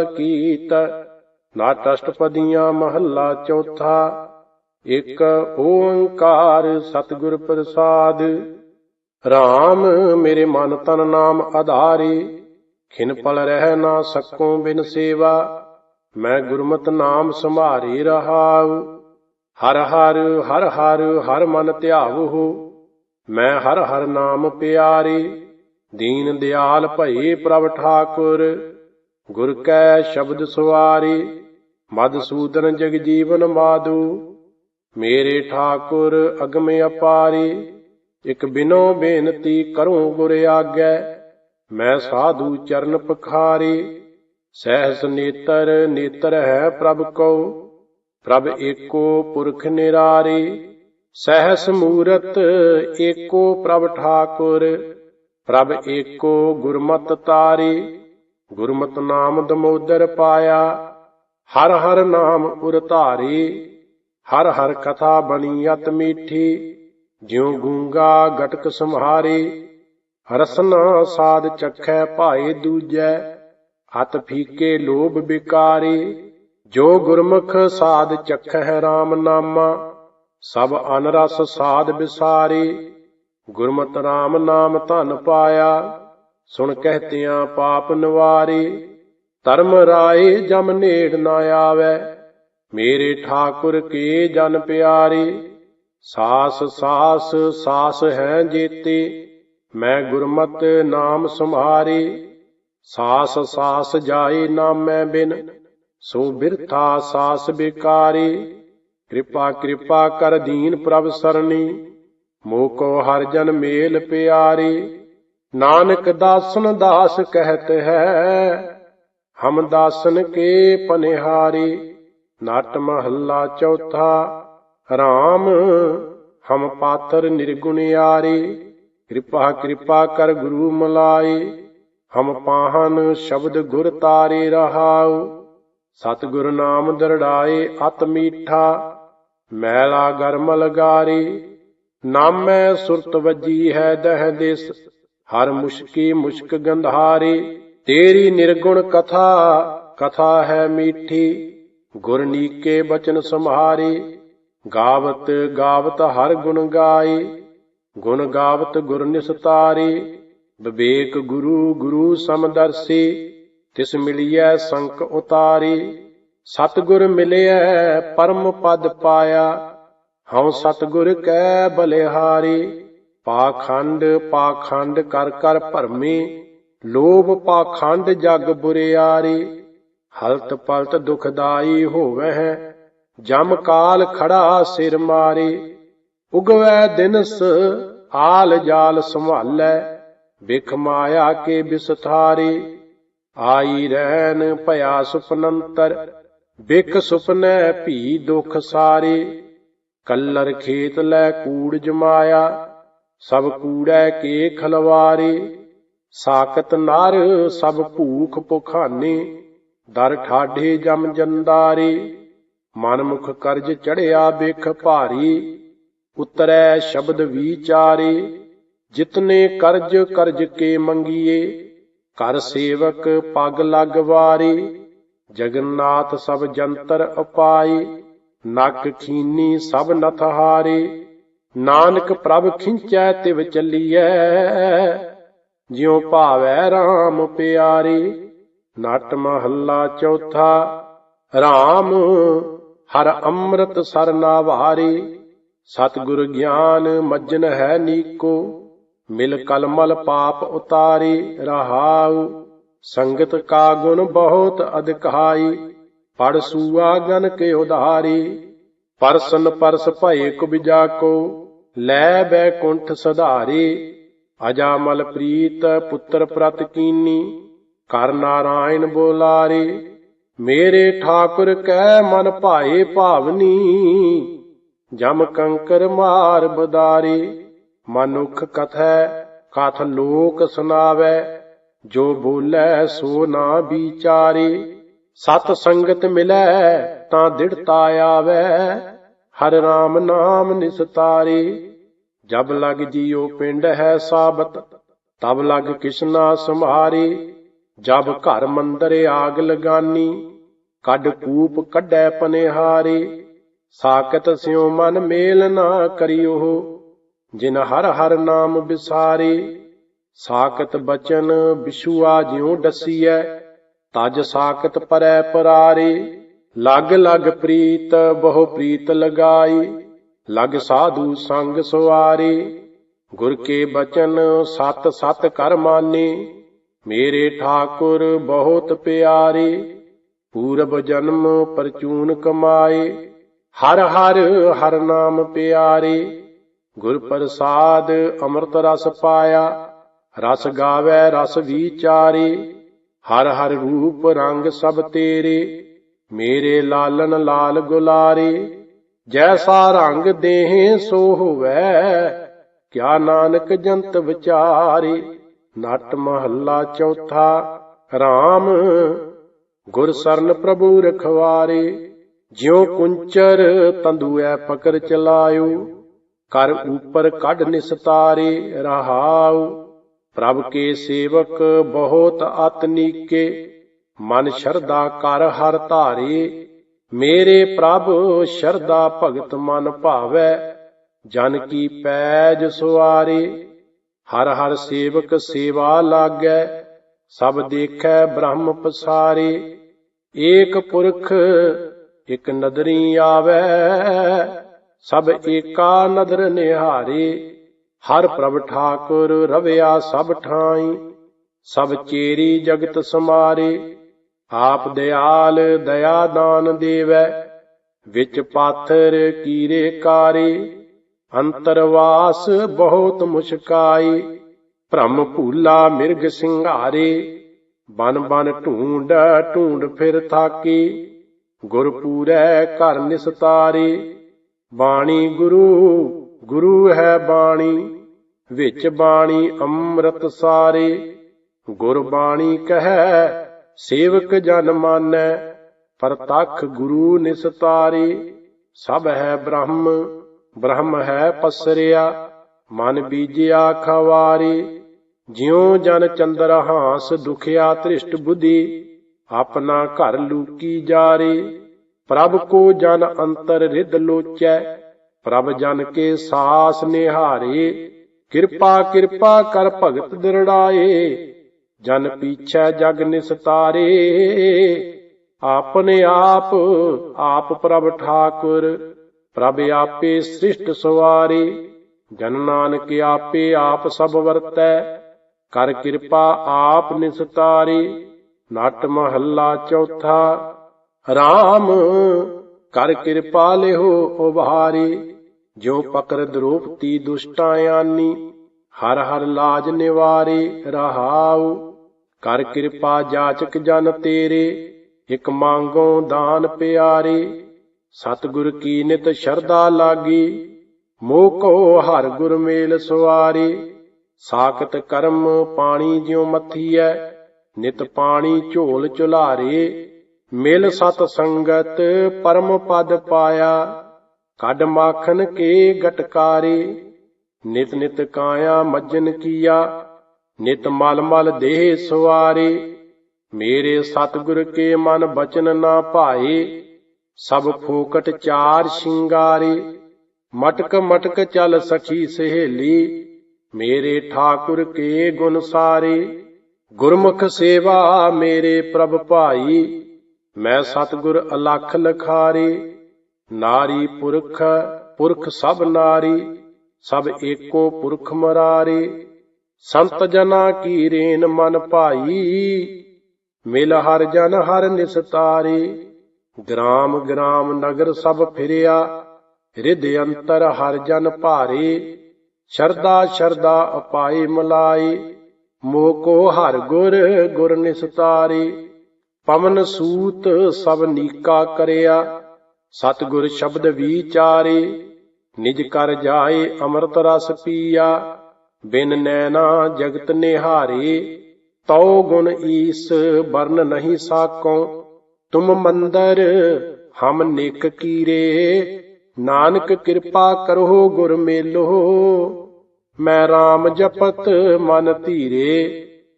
ਕੀਤ। ਨਾਟ ਅਸ਼ਟਪਦੀਆਂ ਮਹੱਲਾ ਚੌਥਾ। ਇੱਕ ਓੰਕਾਰ ਸਤਿਗੁਰ ਪ੍ਰਸਾਦ। RAM ਮੇਰੇ ਮਨ ਤਨ ਨਾਮ ਆਧਾਰੀ। ਖਿਨ ਪਲ ਰਹਿ ਨਾ ਸਕੋ ਬਿਨ ਸੇਵਾ। ਮੈਂ ਗੁਰਮਤਿ ਨਾਮ ਸੰਭਾਰੀ ਰਹਾਉ। ਹਰ ਹਰ ਹਰ ਹਰ ਹਰ ਮਨ ਧਿਆਵਹੁ ਮੈਂ ਹਰ ਹਰ ਨਾਮ ਪਿਆਰੇ। ਦੀਨ ਦਿਆਲ ਭਈ ਪ੍ਰਭ ਠਾਕੁਰ। ਗੁਰ ਕੈ ਸ਼ਬਦ ਸੁਆਰੀ ਮਦਸੂਦਨ ਜਗ ਜੀਵਨ ਮਾਦੂ। ਮੇਰੇ ਠਾਕੁਰ ਅਗਮ ਅਪਾਰੀ, ਇਕ ਬਿਨੋ ਬੇਨਤੀ ਕਰੂੰ ਗੁਰ ਆਗੈ। ਮੈਂ ਸਾਧੂ ਚਰਨ ਪਖਾਰੀ, ਸਹਿਸ ਨੇਤਰ ਨੇਤਰ ਹੈ ਪ੍ਰਭ ਕੋ ਪ੍ਰਭ ਏਕੋ ਪੁਰਖ ਨਿਰਾਰੀ, ਸਹਿਸ ਮੂਰਤ ਏਕੋ ਪ੍ਰਭ ਠਾਕੁਰ। ਪ੍ਰਭ ਏਕੋ ਗੁਰਮਤ ਤਾਰੀ ਗੁਰਮਤਿ ਨਾਮ ਦਮੋਦਰ ਪਾਇਆ। ਹਰ ਹਰ ਨਾਮ ਉਰ ਧਾਰੀ। ਹਰ ਹਰ ਕਥਾ ਬਣੀ ਅਤ ਮੀਠੀ। ਜਿਉ ਗੂੰਗਾ ਗਟਕ ਸੰਹਾਰੀ। ਰਸਨਾ ਸਾਧ ਚਖੈ ਭਾਏ ਦੂਜੈ। ਅਤ ਫੀਕੇ ਲੋਭ ਬਿਕਾਰੀ। ਜੋ ਗੁਰਮੁਖ ਸਾਧ ਚਖੈ RAM ਨਾਮਾ। ਸਭ ਅਨਰਸ ਸਾਧ ਵਿਸਾਰੀ ਗੁਰਮਤਿ RAM ਨਾਮ ਧਨ ਪਾਇਆ। ਸੁਣ ਕਹਤਿਆਂ ਪਾਪ ਨਿਵਾਰੀ, ਧਰਮ ਰਾਏ ਜਮ ਨੇੜ ਨਾ ਆਵੇ। ਮੇਰੇ ਠਾਕੁਰ ਕੇ ਜਨ ਪਿਆਰੀ, ਸਾਸ ਸਾਸ ਸਾਸ ਹੈ ਜੀਤੀ, ਮੈਂ ਗੁਰਮਤ ਨਾਮ ਸੰਭਾਰੀ। ਸਾਸ ਸਾਸ ਜਾਏ ਨਾਮੈ ਬਿਨ, ਸੋ ਬਿਰਥਾ ਸਾਸ ਬਿਕਾਰੀ। ਕਿਰਪਾ ਕਿਰਪਾ ਕਰ ਦੀਨ ਪ੍ਰਭ ਸਰਣੀ ਮੋਕੋ ਹਰ ਜਨ ਮੇਲ ਪਿਆਰੀ। ਨਾਨਕ ਦਾਸਨ ਦਾਸ ਕਹਿਤ ਹੈ, ਹਮ ਦਾਸਨ ਕੇ ਪਨਿਹਾਰੀ, ਨਟ ਮਹੱਲਾ ਚੌਥਾ RAM ਹਮ ਪਾਤਰ ਨਿਰਗੁਣਿਆਰੀ, ਕਿਰਪਾ ਕਿਰਪਾ ਕਰ ਗੁਰੂ ਮਲਾਈ, ਹਮ ਪਾਹਨ ਸ਼ਬਦ ਗੁਰ ਤਾਰੇ ਰਹਾਉ, ਸਤਿਗੁਰ ਨਾਮ ਦਰੜਾਏ ਅਤ ਮੀਠਾ, ਮੈਲਾ ਗਰਮ ਲਗਾਰੀ, ਨਾਮੈ ਸੁਰਤ ਵਜੀ ਹੈ ਦਹਿ ਦਿਸ ਹਰ ਮੁਸ਼ਕੀ ਮੁਸ਼ਕ ਗੰਧਾਰੀ, ਤੇਰੀ ਨਿਰਗੁਣ ਕਥਾ ਕਥਾ ਹੈ ਮੀਠੀ। ਗੁਰਨੀਕੇ ਬਚਨ ਸੰਹਾਰੀ, ਗਾਵਤ ਗਾਵਤ ਹਰ ਗੁਣ ਗਾਈ। ਗੁਣ ਗਾਵਤ ਗੁਰ ਨਿਸਤਾਰੀ, ਵਿਵੇਕ ਗੁਰੂ ਗੁਰੂ ਸਮਦਰਸੀ ਤਿਸ ਮਿਲਿਐ ਸੰਕ ਉਤਾਰੀ। ਸਤਿਗੁਰ ਮਿਲਿਐ ਪਰਮ ਪਦ ਪਾਇਆ। ਹਉ ਸਤਿਗੁਰ ਕੈ ਬਲਿਹਾਰੀ। ਪਾਖੰਡ ਪਾਖੰਡ ਕਰ ਕਰ ਭਰਮੀ, ਲੋਭ ਪਾਖੰਡ ਜਗ ਬੁਰਿਆਰੀ ਹਲਤ ਪਲਤ ਦੁਖਦਾਈ ਹੋਵਹਿ, ਜਮ ਕਾਲ ਖੜਾ ਸਿਰ ਮਾਰੇ। ਉਗਵੈ ਦਿਨਸ ਆਲ ਜਾਲ ਸੰਭਾਲੈ, ਵਿਖ ਮਾਇਆ ਕੇ ਬਿਸਥਾਰੀ। ਆਈ ਰਹਿਨ ਭਇਆ ਸੁਪਨੰਤਰ, ਵਿਖ ਸੁਪਨੈ ਭੀ ਦੁਖ ਸਾਰੇ। ਕੱਲਰ ਖੇਤ ਲੈ ਕੂੜ ਜਮਾਇਆ ਸਭ ਕੂੜੈ ਕੇ ਖਲਵਾਰੇ ਸਾਕਤ ਨਰ ਸਭ ਭੂਖ ਭੁਖਾਨੇ, ਦਰ ਠਾਢੇ ਜਮ ਜੰਦਾਰੇ ਮਨ ਮੁਖ ਕਰਜ ਚੜਿਆ ਬਿਖ ਭਾਰੀ, ਉਤਰੈ ਸ਼ਬਦ ਵਿਚਾਰੇ, ਜਿਤਨੇ ਕਰਜ ਕਰਜ ਕੇ ਮੰਗੀਏ ਕਰ ਸੇਵਕ ਪਗ ਲਗ ਵਾਰੇ, ਜਗਨਨਾਥ ਸਭ ਜੰਤਰ ਅਪਾਏ, ਨਕ ਖੀਨੀ ਸਭ ਨਥਹਾਰੇ ਨਾਨਕ ਪ੍ਰਭ ਖਿੰਚੈ ਤਿਵ ਚੱਲੀਐ। ਜਿਉ ਭਾਵੈ RAM ਪਿਆਰੀ, ਨਟ ਮਹੱਲਾ ਚੌਥਾ RAM ਹਰ ਅੰਮ੍ਰਿਤ ਸਰਨਾ ਵਾਰੇ ਸਤਿਗੁਰ ਗਿਆਨ ਮੱਜਨ ਹੈ ਨੀਕੋ, ਮਿਲ ਕਲਮਲ ਪਾਪ ਉਤਾਰੀ ਰਹਾਉ। ਸੰਗਤ ਕਾ ਗੁਣ ਬਹੁਤ ਅਧਿਕਾਈ ਪੜ ਸੂਆ ਗਨ ਕੇ ਉਧਾਰੀ। ਪਰਸਨ ਪਰਸ ਭਏ ਕੁਬਜਾ ਕੋ ਲੈ ਬੈਕੁੰਠ ਸਧਾਰੀ, ਅਜਾਮਲ ਪ੍ਰੀਤ ਪੁੱਤਰ ਪ੍ਰਤ ਕੀਨੀ, ਕਰ ਨਾਰਾਇਣ ਬੋਲਾਰੇ, ਮੇਰੇ ਠਾਕੁਰ ਕੈ ਮਨ ਭਾਏ ਭਾਵਨੀ, ਜਮ ਕੰਕਰ ਮਾਰ ਬਦਾਰੇ, ਮਨੁਖ ਕਥੈ, ਕਥ ਲੋਕ ਸੁਨਾਵੈ ਜੋ ਬੋਲੇ ਸੋ ਨਾ ਵਿਚਾਰੇ, ਸਤ ਸੰਗਤ ਮਿਲੈ ਤਾਂ ਦਿੜਤਾ ਆਵੈ। ਹਰ ਰਾਮ ਨਾਮ ਨਿਸਤਾਰੇ ਜਬ ਲਗ ਜੀਉ ਪਿੰਡ ਹੈ ਸਾਬਤ, ਤਬ ਲਗ ਕਿਸ਼ਨਾ ਸੰਭਾਰੇ ਜਬ ਘਰ ਮੰਦਰ ਆਗ ਲਗਾਨੀ, ਕੱਢ ਕੂਪ ਕੱਢੈ ਪਨਿਹਾਰੇ। ਸਾਕਤ ਸਿਉ ਮਨ ਮੇਲ ਨਾ ਕਰਿਓ, ਜਿਨ ਹਰ ਹਰ ਨਾਮ ਵਿਸਾਰੇ। ਸਾਕਤ ਬਚਨ ਵਿਸ਼ੂਆ ਜਿਉ ਡਸੀਐ, ਤਜ ਸਾਕਤ ਪਰੈ ਪਰਾਰੇ। ਲਗ ਲਗ ਪ੍ਰੀਤ, ਬਹੁ ਪ੍ਰੀਤ ਲਗਾਈ। ਲਗ ਸਾਧੂ ਸੰਗ ਸੁਆਰੇ ਗੁਰ ਕੇ ਬਚਨ ਸਤ ਸਤ ਕਰ ਮਾਨੇ। ਮੇਰੇ ਠਾਕੁਰ ਬਹੁਤ ਪਿਆਰੇ। ਪੂਰਬ ਜਨਮ ਪਰਚੂਨ ਕਮਾਏ ਹਰ ਹਰ ਹਰ ਨਾਮ ਪਿਆਰੇ। ਗੁਰ ਪ੍ਰਸਾਦ ਅੰਮ੍ਰਿਤ ਰਸ ਪਾਇਆ। ਰਸ ਗਾਵੇ ਰਸ ਵਿਚਾਰੇ। ਹਰ ਹਰ ਰੂਪ ਰੰਗ ਸਭ ਤੇਰੇ। ਮੇਰੇ ਲਾਲਨ ਲਾਲ ਗੁਲਾਰੇ, ਜੈਸਾ ਰੰਗ ਦੇਹ ਸੋ ਹੋਵੇ। ਕਿਆ ਨਾਨਕ ਜੰਤ ਵਿਚਾਰੇ, ਨਟ ਮਹੱਲਾ ਚੌਥਾ RAM ਗੁਰ ਸਰਨ ਪ੍ਰਭੂ ਰਖਵਾਰੇ। ਜਿਉ ਕੁੰਚਰ ਤੰਦੂਐ ਪਕਰ ਚਲਾਇਓ ਕਰ ਉਪਰ ਕੱਢ ਨਿਸਤਾਰੇ ਰਹਾਉ ਪ੍ਰਭ ਕੇ ਸੇਵਕ ਬਹੁਤ ਅਤਨੀਕੇ ਮਨ ਸ਼ਰਧਾ ਕਰ ਹਰ ਧਾਰੇ। ਮੇਰੇ ਪ੍ਰਭ, ਸ਼ਰਧਾ ਭਗਤ ਮਨ ਭਾਵੈ, ਜਨ ਕੀ ਪੈਜ ਸੁਆਰੇ। ਹਰ ਹਰ ਸੇਵਕ ਸੇਵਾ ਲਾਗੈ, ਸਭ ਦੇਖੈ ਬ੍ਰਹਮ ਪਸਾਰੇ। ਏਕ ਪੁਰਖ, ਇਕ ਨਦਰੀ ਆਵੈ, ਸਭ ਏਕਾ ਨਦਰ ਨਿਹਾਰੇ। ਹਰ ਪ੍ਰਭ ਠਾਕੁਰ ਰਵਿਆ ਸਭ ਠਾਈ, ਸਭ ਚੇਰੀ ਜਗਤ ਸਮਾਰੇ। ਆਪ ਦਿਆਲ ਦਇਆ ਦਾਨ ਦੇਵੈ, ਵਿੱਚ ਪਾਥਰ ਕੀਰੇ ਕਾਰੇ, ਅੰਤਰਵਾਸ ਬਹੁਤ ਮੁਸ਼ਕਾਈ ਭ੍ਰਮ ਭੂਲਾ ਮਿਰਗ ਸਿੰਘਾਰੇ ਬਨ ਬਨ ਢੂੰਡ ਢੂੰਡ ਫਿਰ ਥਾਕੀ ਗੁਰਪੂਰੈ ਘਰ ਨਿਸਤਾਰੇ, ਬਾਣੀ ਗੁਰੂ ਗੁਰੂ ਹੈ ਬਾਣੀ, ਵਿੱਚ ਬਾਣੀ ਅੰਮ੍ਰਿਤ ਸਾਰੇ, ਗੁਰ ਬਾਣੀ ਕਹੈ ਸੇਵਕ ਜਨ ਮਾਨੈ ਪ੍ਰਤੱਖ ਗੁਰੂ ਨਿਸਤਾਰੇ ਸਭ ਹੈ ਬ੍ਰਹਮ ਬ੍ਰਹਮ ਹੈ ਪਸਰਿਆ, ਮਨ ਬੀਜਿਆ ਖਵਾਰੇ। ਜਿਉ ਜਨ ਚੰਦਰ ਹਾਸ ਦੁਖਿਆ ਤ੍ਰਿਸ਼ਟ ਬੁੱਧੀ, ਆਪਣਾ ਘਰ ਲੂਕੀ ਜਾਰੇ। ਪ੍ਰਭ ਕੋ ਜਨ ਅੰਤਰ ਰਿਦ ਲੋਚੈ, ਪ੍ਰਭ ਜਨ ਕੇ ਸਾਸ ਨਿਹਾਰੇ। ਕਿਰਪਾ ਕਿਰਪਾ ਕਰ ਭਗਤ ਦਿਰੜਾਏ ਜਨ ਪੀਛੈ ਜਗ ਨਿਸਤਾਰੇ, ਆਪਣੇ ਆਪ ਆਪ ਪ੍ਰਭ ਠਾਕੁਰ, ਪ੍ਰਭ ਆਪੇ ਸ੍ਰਿਸ਼ਟ ਸਵਾਰੇ। ਜਨ ਨਾਨਕ ਆਪੇ ਆਪ ਸਭ ਵਰਤੈ, ਕਰ ਕਿਰਪਾ ਆਪ ਨਿਸਤਾਰੇ। ਨਟ ਮਹੱਲਾ ਚੌਥਾ RAM ਕਰ ਕਿਰਪਾ ਲਿਓ ਉਭਾਰੇ। ਜੋ ਪਕਰ ਦਰੋਪਤੀ ਦੁਸ਼ਟਾਂ ਆਨੀ ਹਰ ਹਰ ਲਾਜ ਨਿਵਾਰੇ ਰਹਾਉ। ਕਰ ਕਿਰਪਾ ਜਾਚਕ ਜਨ ਤੇਰੇ, ਇਕ ਮੰਗੋ ਦਾਨ ਪਿਆਰੇ। ਸਤਿਗੁਰ ਕੀ ਨਿਤ ਸ਼ਰਧਾ ਲਾਗੀ, ਮੋਹ ਕੋ ਹਰ ਗੁਰ ਮੇਲ ਸਵਾਰੀ ਸਾਖਤ ਕਰਮ ਪਾਣੀ ਜਿਉ ਮੱਥੀਐ, ਨਿਤ ਪਾਣੀ ਝੋਲ ਝੁਲਾਰੇ। ਮਿਲ ਸਤ ਸੰਗਤ ਪਰਮ ਪਦ ਪਾਇਆ, ਕੱਢ ਮਾਖਨ ਕੇ ਗਟਕਾਰੇ। ਨਿਤ ਨਿਤ ਕਾਇਆ ਮੱਜਨ ਕੀਆ, ਨਿਤ ਮਲ ਮਲ ਦੇਹ ਸੁਆਰੇ। ਮੇਰੇ ਸਤਿਗੁਰ ਕੇ ਮਨ ਬਚਨ ਨਾ ਭਾਏ, ਸਭ ਫੋਕਟ ਚਾਰ ਸ਼ਿੰਗਾਰੇ। ਮਟਕ ਮਟਕ ਚਲ ਸਖੀ ਸਹੇਲੀ, ਮੇਰੇ ਠਾਕੁਰ ਕੇ ਗੁਣ ਸਾਰੇ। ਗੁਰਮੁਖ ਸੇਵਾ ਮੇਰੇ ਪ੍ਰਭ ਭਾਈ, ਮੈਂ ਸਤਿਗੁਰ ਅਲਖ ਲਖਾਰੀ। ਨਾਰੀ ਪੁਰਖ ਪੁਰਖ ਸਭ ਨਾਰੀ। ਸਭ ਏਕੋ ਪੁਰਖ ਮਰਾਰੇ, ਸੰਤ ਜਨਾ ਕੀ ਰੇਨ ਮਨ ਭਾਈ, ਮਿਲ ਹਰ ਜਨ ਹਰ ਨਿਸਤਾਰੇ, ਗ੍ਰਾਮ ਗ੍ਰਾਮ ਨਗਰ ਸਭ ਫਿਰਿਆ ਰਿਦ ਅੰਤਰ ਹਰ ਜਨ ਭਾਰੇ ਸ਼ਰਦਾ ਸ਼ਰਦਾ ਅਪਾਏ ਮਲਾਈ ਮੋਹ ਕੋ ਹਰ ਗੁਰ ਗੁਰ ਨਿਸਤਾਰੇ, ਪਵਨ ਸੂਤ ਸਭ ਨੀਕਾ ਕਰਿਆ, ਸਤਿਗੁਰ ਸ਼ਬਦ ਵਿਚਾਰੇ ਨਿਜ ਕਰ ਜਾਏ ਅੰਮ੍ਰਿਤ ਰਸ ਪੀਆ, ਬਿਨ ਨੈਣਾ ਜਗਤ ਨਿਹਾਰੇ, ਤਉ ਗੁਣ ਈਸ ਵਰਨ ਨਹੀਂ ਸਾਕੋ। ਤੁਮ ਮੰਦਰ, ਹਮ ਨਿਕ ਕੀਰੇ, ਨਾਨਕ ਕਿਰਪਾ ਕਰੋ ਗੁਰ ਮੇਲੋ। ਮੈਂ RAM ਜਪਤ ਮਨ ਧੀਰੇ